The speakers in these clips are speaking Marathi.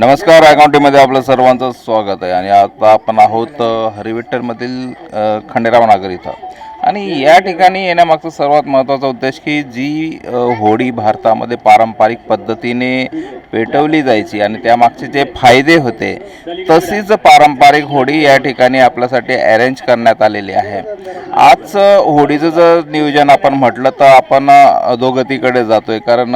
नमस्कार अकाउंटीमध्ये आपलं सर्वांचं स्वागत आहे. आणि आता आपण आहोत हरिविठ्ठलमधील खंडेराव नागर इथं. आणि या ठिकाणी येण्यामागचा सर्वात महत्त्वाचा उद्देश की जी होळी भारतामध्ये पारंपरिक पद्धतीने पेटवली जायची आणि त्यामागचे जे फायदे होते तशीच पारंपरिक होळी या ठिकाणी आपल्यासाठी अरेंज करण्यात आलेली आहे. आज होळीचं जर नियोजन आपण म्हटलं तर आपण अ, अधोगतीकडे जातोय. कारण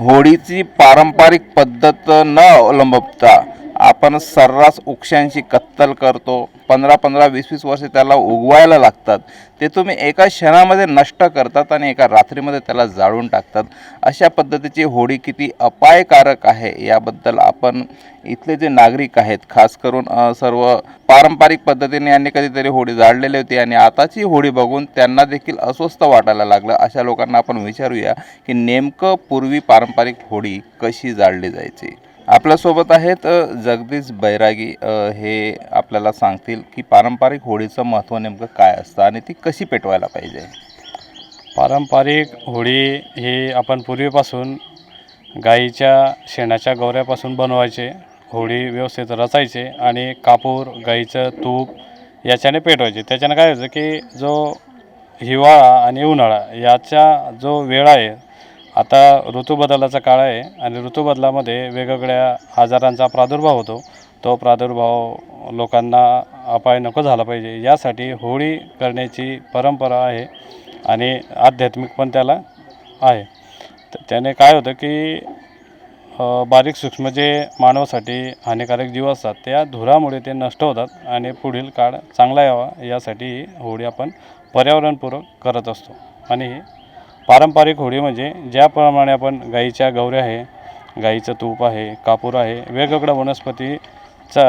होळीची पारंपरिक पद्धत न अवलंबता आपण सर्रास वृक्षांची कत्तल करतो पंधरा पंधरा वीस वीस वर्षे त्याला उगवायला लागतात. ते तुम्ही एका क्षणामध्ये नष्ट करतात आणि एका रात्रीमध्ये त्याला जाळून टाकतात. अशा पद्धतीची होडी किती अपायकारक आहे याबद्दल आपण इथले जे नागरिक आहेत खास करून सर्व पारंपरिक पद्धतीने यांनी कधीतरी होडी जाळलेली होती आणि आताची होडी बघून त्यांना देखील अस्वस्थ वाटायला लागलं. अशा लोकांना आपण विचारूया की नेमकं पूर्वी पारंपरिक होडी कशी जाळली जायची? आपल्यासोबत आहेत जगदीश बैरागी हे आपल्याला सांगतील की पारंपरिक होळीचं महत्त्व नेमकं काय असतं आणि ती कशी पेटवायला पाहिजे? पारंपरिक होळी ही आपण पूर्वीपासून गाईच्या शेणाच्या गवऱ्यापासून बनवायचे होळी व्यवस्थित रचायचे आणि कापूर गाईचं तूप याच्याने पेटवायचे. त्याच्यानं काय होतं की जो हिवाळा आणि उन्हाळा याचा जो वेळ आहे आता ऋतूबदलाचा काळ आहे आणि ऋतूबदलामध्ये वेगवेगळ्या आजारांचा प्रादुर्भाव होतो. तो प्रादुर्भाव लोकांना अपाय नको झाला पाहिजे. यासाठी होळी करण्याची परंपरा आहे आणि आध्यात्मिक पण त्याला आहे. तर त्याने काय होतं की बारीक सूक्ष्म जे मानवासाठी हानिकारक जीव असतात त्या धुरामुळे ते नष्ट होतात आणि पुढील काळ चांगला यावा. यासाठी ही होळी आपण पर्यावरणपूरक करत असतो. आणि पारंपरिक होळी म्हणजे ज्याप्रमाणे आपण गाईच्या गवऱ्या आहे गाईचं तूप आहे कापूर आहे वेगवेगळ्या वनस्पतीचा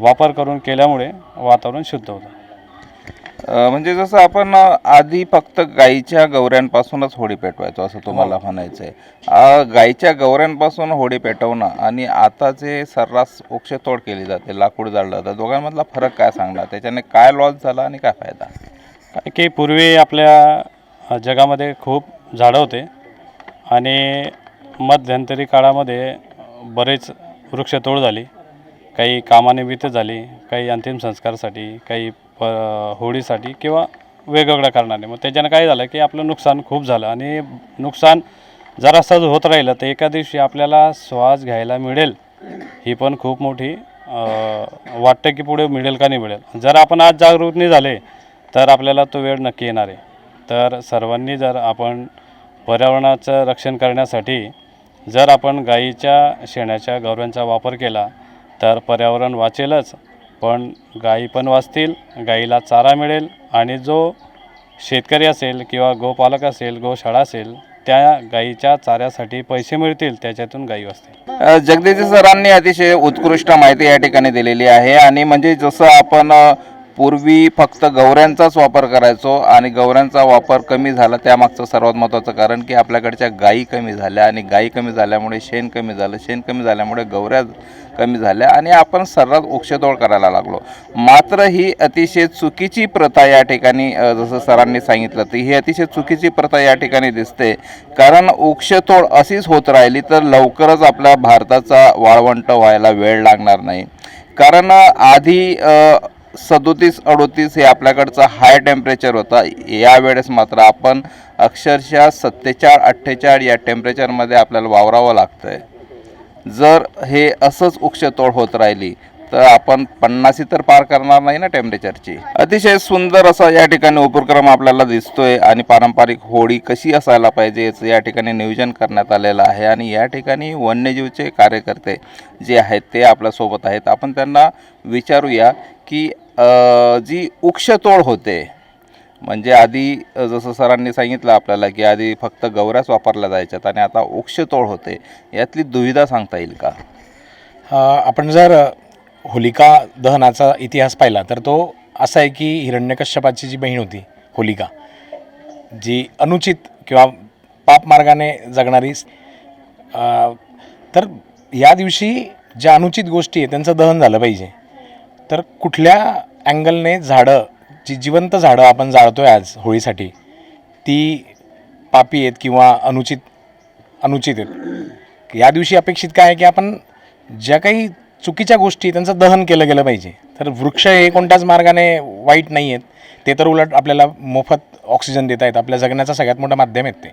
वापर करून केल्यामुळे वातावरण शुद्ध होतं. म्हणजे जसं आपण आधी फक्त गाईच्या गवऱ्यांपासूनच होळी पेटवायचो असं तुम्हाला म्हणायचं आहे गाईच्या गवऱ्यांपासून होळी पेटवणं आणि आता जे सर्रास वृक्षतोड केली जाते लाकूड जाळलं जातं दोघांमधला फरक काय सांगणार? त्याच्याने काय लॉस झाला आणि काय फायदा? काय की पूर्वी आपल्या जगामध्ये खूप झाडं होते. आणि मध्यंतरी काळामध्ये बरेच वृक्षतोड झाली. काही कामानिमित्त झाली काही अंतिम संस्कारासाठी काही प होळीसाठी किंवा वेगवेगळ्या कारणाने. मग त्याच्यानं काय झालं की आपलं नुकसान खूप झालं. आणि नुकसान जरासं होत राहिलं तर एका दिवशी आपल्याला श्वास घ्यायला मिळेल ही पण खूप मोठी वाटतं की पुढे मिळेल का नाही मिळेल. जर आपण आज जागरूक नाही झाले तर आपल्याला तो वेळ नक्की येणार आहे. तर सर्वांनी जर आपण पर्यावरणाचं रक्षण करण्यासाठी जर आपण गाईच्या शेणाच्या गवऱ्यांचा वापर केला तर पर्यावरण वाचेलच. पण गाई पण वाचतील गाईला चारा मिळेल आणि जो शेतकरी असेल किंवा गोपालक असेल गोशाळा असेल त्या गाईच्या चाऱ्यासाठी पैसे मिळतील त्याच्यातून गाई वाचतील. जगदीश सरांनी अतिशय उत्कृष्ट माहिती या ठिकाणी दिलेली आहे आणि म्हणजे जसं आपण पूर्वी फक्त गवऱ्यांचाच वापर करायचो आणि गवऱ्यांचा वापर कमी झाला त्यामागचं सर्वात महत्त्वाचं कारण की आपल्याकडच्या गायी कमी झाल्या आणि गायी कमी झाल्यामुळे शेण कमी झालं शेण कमी झाल्यामुळे गवऱ्या कमी झाल्या आणि आपण सर्रास वृक्षतोड करायला लागलो. मात्र ही अतिशय चुकीची प्रथा या ठिकाणी जसं सरांनी सांगितलं तर ही अतिशय चुकीची प्रथा या ठिकाणी दिसते. कारण वृक्षतोड अशीच होत राहिली तर लवकरच आपल्या भारताचा वाळवंट व्हायला वेळ लागणार नाही. कारण आधी सदोतीस अडोतीस हे आपल्याकडचं हाय टेम्परेचर होता. यावेळेस मात्र आपण अक्षरशः सत्तेचाळ अठ्ठेचाळ या टेम्परेचरमध्ये आपल्याला वावरावं लागतं आहे जर हे असंच उक्षतोड होत राहिली तर आपण पन्नासी तर पार करणार नाही ना टेम्परेचरची अतिशय सुंदर असा या ठिकाणी उपक्रम आपल्याला दिसतोय आणि पारंपरिक होळी कशी असायला पाहिजे याचं या ठिकाणी नियोजन करण्यात आलेलं आहे आणि या ठिकाणी वन्यजीवचे कार्यकर्ते जे आहेत ते आपल्यासोबत आहेत. आपण त्यांना विचारूया की जी वृक्षतोड होते म्हणजे आधी जसं सरांनी सांगितलं आपल्याला की आधी फक्त गवऱ्याच वापरल्या जायच्यात आणि आता वृक्षतोड होते यातली दुविधा सांगता येईल का? आपण जर होलिका दहनाचा इतिहास पाहिला तर तो असा आहे की हिरण्यकश्यपाची जी बहीण होती होलिका जी अनुचित किंवा पाप मार्गाने जगणारी तर या दिवशी ज्या अनुचित गोष्टी आहे त्यांचं दहन झालं पाहिजे. तर कुठल्या अँगलने झाडं जी जिवंत झाडं आपण जाळतो आहे आज होळीसाठी ती पापी आहेत किंवा अनुचित अनुचित आहेत? या दिवशी अपेक्षित काय आहे की आपण ज्या काही चुकीच्या गोष्टी त्यांचं दहन केलं गेलं पाहिजे तर वृक्ष हे कोणत्याच मार्गाने वाईट नाही आहेत ते तर उलट आपल्याला मोफत ऑक्सिजन देत आहेत आपल्या जगण्याचं सगळ्यात मोठं माध्यम आहेत ते.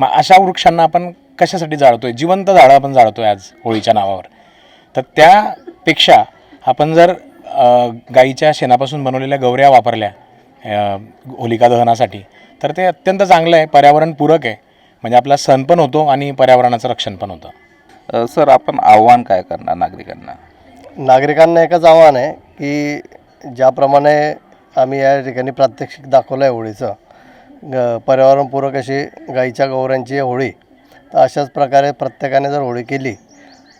मग अशा वृक्षांना आपण कशासाठी जाळतो आहे जिवंत झाडं आपण जाळतो आहे आज होळीच्या नावावर. तर त्यापेक्षा आपण जर गाईच्या शेणापासून बनवलेल्या गवऱ्या वापरल्या होलिका दहनासाठी. तर ते अत्यंत चांगलं आहे पर्यावरणपूरक आहे. म्हणजे आपला सण पण होतो आणि पर्यावरणाचं रक्षण पण होतं. सर आपण आव्हान काय करणार नागरिकांना? नागरिकांना एकच आव्हान आहे की ज्याप्रमाणे आम्ही या ठिकाणी प्रात्यक्षिक दाखवलं आहे होळीचं ग पर्यावरणपूरक अशी गाईच्या गौऱ्यांची होळी. तर अशाच प्रकारे प्रत्येकाने जर होळी केली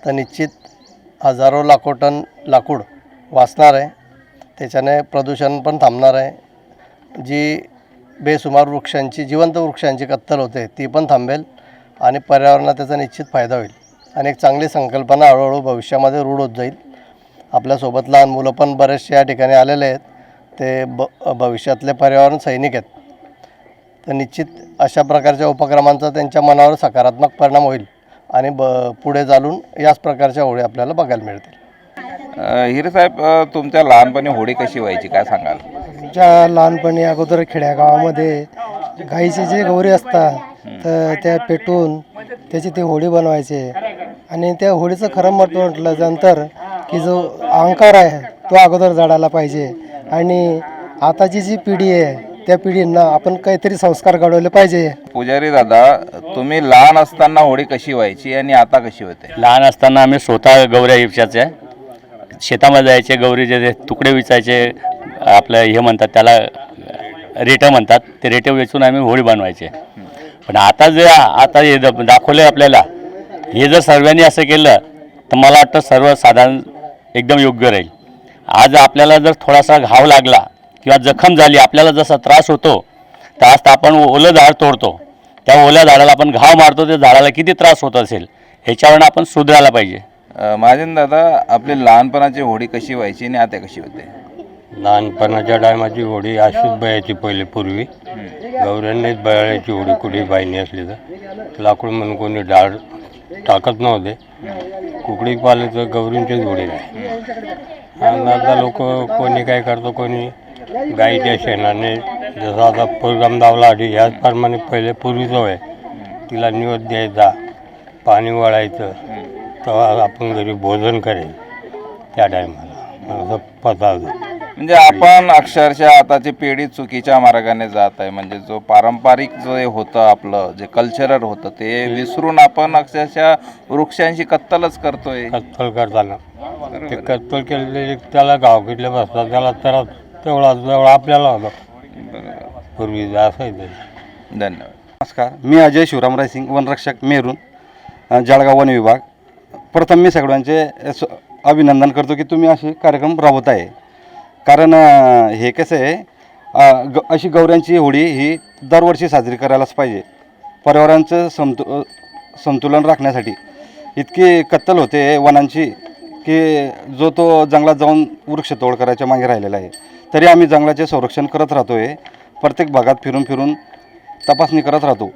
तर निश्चित हजारो लाखो टन लाकूड वाचणार आहे. त्याच्याने प्रदूषण पण थांबणार आहे. जी बेसुमार वृक्षांची जिवंत वृक्षांची कत्तल होते ती पण थांबेल आणि पर्यावरणात त्याचा निश्चित फायदा होईल. आणि एक चांगली संकल्पना हळूहळू भविष्यामध्ये रूढ होत जाईल. आपल्यासोबत लहान मुलं पण बरेचसे या ठिकाणी आलेले आहेत. ते ब भविष्यातले पर्यावरण सैनिक आहेत. तर निश्चित अशा प्रकारच्या उपक्रमांचा त्यांच्या मनावर सकारात्मक परिणाम होईल आणि ब पुढे चालून याच प्रकारच्या होळी आपल्याला बघायला मिळतील. हिरे साहेब तुमच्या लहानपणी होळी कशी व्हायची? काय सांगाल? ज्या लहानपणी अगोदर खेड्यागावामध्ये गाईचे जे गौरी असतात तर त्या पेटून त्याची ते होळी बनवायचे. आणि त्या होळीचं खरं महत्त्व म्हटल्यानंतर की जो अहंकार आहे तो अगोदर जाडायला पाहिजे. आणि आताची जी पिढी आहे त्या पिढींना आपण काहीतरी संस्कार घडवले पाहिजे. पुजारी दादा तुम्ही लहान असताना होळी कशी व्हायची आणि आता कशी होते? लहान असताना आम्ही स्वतः गौऱ्या विचारच्या शेतामध्ये जायचे गौरीचे जे तुकडे विचायचे आपलं हे म्हणतात त्याला रेटं म्हणतात ते रेटं वेचून आम्ही होळी बनवायचे. पण आता जे आता हे द- दाखवलं आपल्याला हे जर सर्वांनी असं केलं तर मला वाटतं सर्वसाधारण एकदम योग्य राहील. आज आपल्याला जर थोडासा घाव लागला किंवा जखम झाली आपल्याला जसा त्रास होतो तर आज तर आपण ओलं झाड तोडतो. त्या ओल्या झाडाला आपण घाव मारतो त्या झाडाला किती त्रास होत असेल ह्याच्यावरनं आपण सुधारायला पाहिजे. महाजन दादा आपली लहानपणाची होळी कशी व्हायची आणि आता कशी होते? लहानपणाच्या टायमाची होडी अशीच बयाची पहिले पूर्वी. गौऱ्यांनीच बयाची होडी कुठे बाईनी असली तर. लाकूड म्हणून कोणी डाळ टाकत नव्हते. कुकडी पाले तर गौरींचीच होडी नाही. आणि आता लोक कोणी काय करतो कोणी गाईच्या शेणाने जसं आता प्रोग्राम दावला आधी ह्याचप्रमाणे पहिले पूर्वीचं होय. तिला निवड द्यायचा पाणी वळायचं तेव्हा आपण घरी भोजन करेल त्या टायमाला असं पदार्थ म्हणजे आपण अक्षरशः आताची पिढी चुकीच्या मार्गाने जात आहे. म्हणजे जो पारंपरिक जे होतं आपलं जे कल्चरल होतं ते विसरून आपण अक्षरशः वृक्षांशी कत्तलच करतोय. कत्तल करताना. ते कत्तल केलेले त्याला गाव किटले बसतात त्याला त्रास तेवढा तेवढा आपल्याला होता. पूर्वी असं आहे ते. धन्यवाद. नमस्कार. मी अजय शिवरामराय सिंग वनरक्षक मेरून जळगाव वन विभाग. प्रथम मी सगळ्यांचे स- अभिनंदन करतो की तुम्ही असे कार्यक्रम राबवत आहे. कारण अ, हे कसं आहे अ, ग अशी गौऱ्यांची होळी ही दरवर्षी साजरी करायलाच पाहिजे. पर्यावरणाचं समतु अ, संतुलन राखण्यासाठी. इतकी कत्तल होते वनांची की जो तो जंगलात जाऊन वृक्षतोड करायच्या मागे राहिलेला आहे. तरी आम्ही जंगलाचे संरक्षण करत राहतो आहे प्रत्येक भागात फिरून फिरून तपासणी करत राहतो.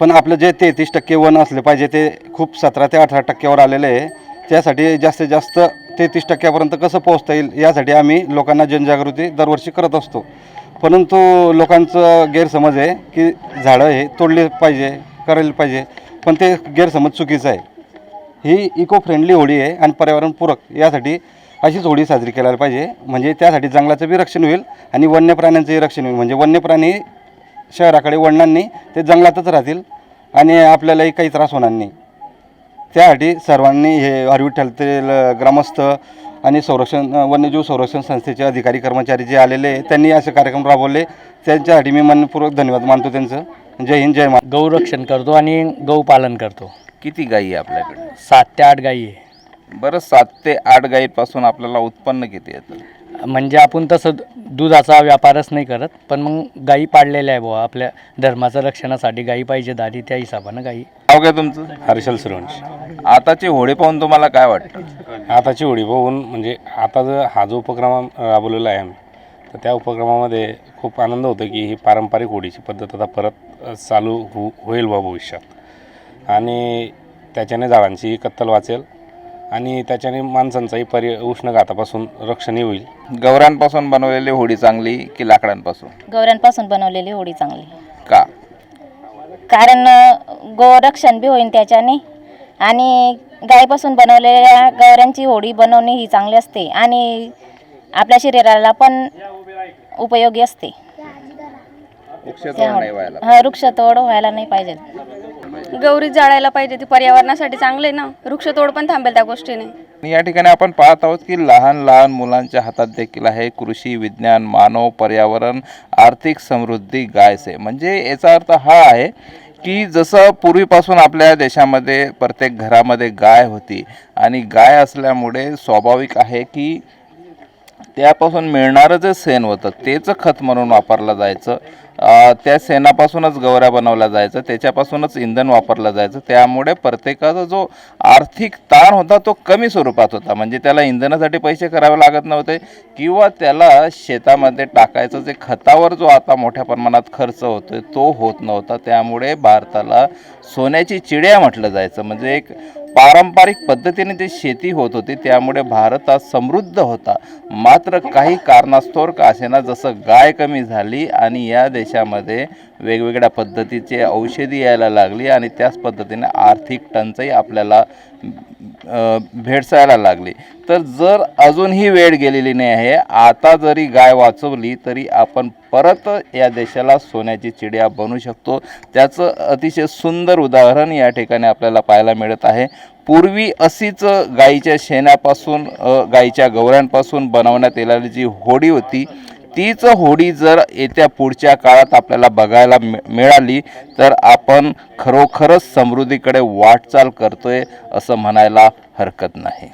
पण आपलं जे तेहतीस टक्के वन असले पाहिजे ते खूप सतरा ते अठरा टक्क्यावर आलेलं आहे. त्यासाठी जास्तीत जास्त तेहतीस टक्क्यापर्यंत कसं पोहोचता येईल यासाठी आम्ही लोकांना जनजागृती दरवर्षी करत असतो. परंतु लोकांचं गैरसमज आहे की झाडं हे तोडले पाहिजे करायला पाहिजे पण ते गैरसमज चुकीचं आहे. ही इको फ्रेंडली होळी आहे आणि पर्यावरणपूरक यासाठी अशीच होळी साजरी करायला पाहिजे. म्हणजे त्यासाठी जंगलाचं बी रक्षण होईल आणि वन्य प्राण्यांचंही रक्षण होईल. म्हणजे वन्य प्राणी शहराकडे वळणार नाही ते जंगलातच राहतील आणि आपल्यालाही काही त्रास होणार नाही. त्यासाठी सर्वांनी हे हरविठ्ठलतील ग्रामस्थ आणि संरक्षण वन्यजीव संरक्षण संस्थेचे अधिकारी कर्मचारी जे आलेले त्यांनी असे कार्यक्रम राबवले. त्यांच्यासाठी मी मनपूर्वक धन्यवाद मानतो त्यांचं. जय हिंद जय मा गौरक्षण करतो आणि गौपालन करतो. किती गायी आहे आपल्याकडे? सात ते आठ गायी आहे. बरं सात ते आठ गायीपासून आपल्याला उत्पन्न किती येतं? म्हणजे आपण तसं दुधाचा व्यापारच नाही करत पण मग गायी पाळलेल्या आहे बुवा आपल्या धर्माचं रक्षणासाठी गायी पाहिजे दारी त्या हिशोबानं गायी नाव काय तुमचं? हर्षल सुरवंश. आताची होळी पाहून तुम्हाला काय वाटतं? आताची होळी बघून म्हणजे आता जर हा जो उपक्रम राबवलेला आहे आम्ही तर त्या उपक्रमामध्ये खूप आनंद होतो की ही पारंपरिक होळीची पद्धत आता परत अ, चालू हो होईल बा भविष्यात. आणि त्याच्याने झाडांची कत्तल वाचेल. आणि त्याच्याने माणसांचाही परि उष्णघातापासून रक्षणही होईल. गवऱ्यांपासून बनवलेली होडी चांगली की लाकडांपासून? गवऱ्यांपासून बनवलेली होडी चांगली. का? कारण अ, गोरक्षण बी होईल त्याच्याने. आणि गायीपासून बनवलेल्या गवऱ्यांची होडी बनवणे ही चांगली असते आणि आपल्या शरीराला पण उपयोगी असते. वृक्षतोड नाही व्हायला हा वृक्षतोड व्हायला नाही पाहिजे. गौरी जाळायला पाहिजे ती पर्यावरणासाठी चांगले ना. वृक्षतोड पण थांबेल त्या गोष्टीने. आणि या ठिकाणी आपण पाहत आहोत की लहान लहान मुलांच्या हातात देखील आहे कृषी विज्ञान मानव पर्यावरण आर्थिक समृद्धी गायसे. म्हणजे याचा अर्थ हा आहे की जसं पूर्वीपासून आपल्या देशामध्ये प्रत्येक घरामध्ये गाय होती आणि गाय असल्यामुळे स्वाभाविक आहे की त्यापासून मिळणारं जे शेण होतं तेच खत म्हणून वापरलं जायचं. त्या शेणापासूनच गवऱ्या बनवल्या जायचं त्याच्यापासूनच इंधन वापरलं जायचं. त्यामुळे प्रत्येकाचा जो आर्थिक ताण होता तो कमी स्वरूपात होता. म्हणजे त्याला इंधनासाठी पैसे करावे लागत नव्हते किंवा त्याला शेतामध्ये टाकायचं जे खतावर जो आता मोठ्या प्रमाणात खर्च होतो तो होत नव्हता. त्यामुळे भारताला सोन्याची चिड्या म्हटलं जायचं. म्हणजे एक पारंपरिक पद्धतीने ती शेती होत होती त्यामुळे भारत आज समृद्ध होता. मात्र काही कारणास्तव का असेना जसं गाय कमी झाली आणि या देशामध्ये वेगवेगळ्या पद्धतीचे औषधी यायला लागली आणि त्याच पद्धतीने आर्थिक टंचाई आपल्याला भेडसायला लागले. तर जर अजूनही वेळ गेलेली नाही आहे आता जरी गाय वाचवली तरी आपण परत या देशाला सोन्याची चिडिया बनवू शकतो. त्याचं अतिशय सुंदर उदाहरण या ठिकाणी आपल्याला पाहायला मिळत आहे. पूर्वी अशीच गाईच्या शेणापासून गाईच्या गवऱ्यांपासून बनवण्यात येणारी जी होडी होती तीच होडी जर येत्या पुढच्या काळात आपल्याला बघायला मिळाली तर आपण खरोखरच समृद्धीकडे वाटचाल करतोय असं म्हणायला हरकत नाही.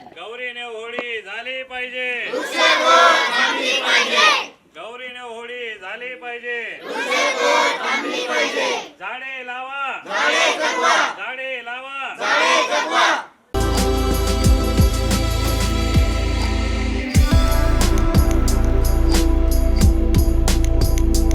झाडे लावा. झाडे लावा.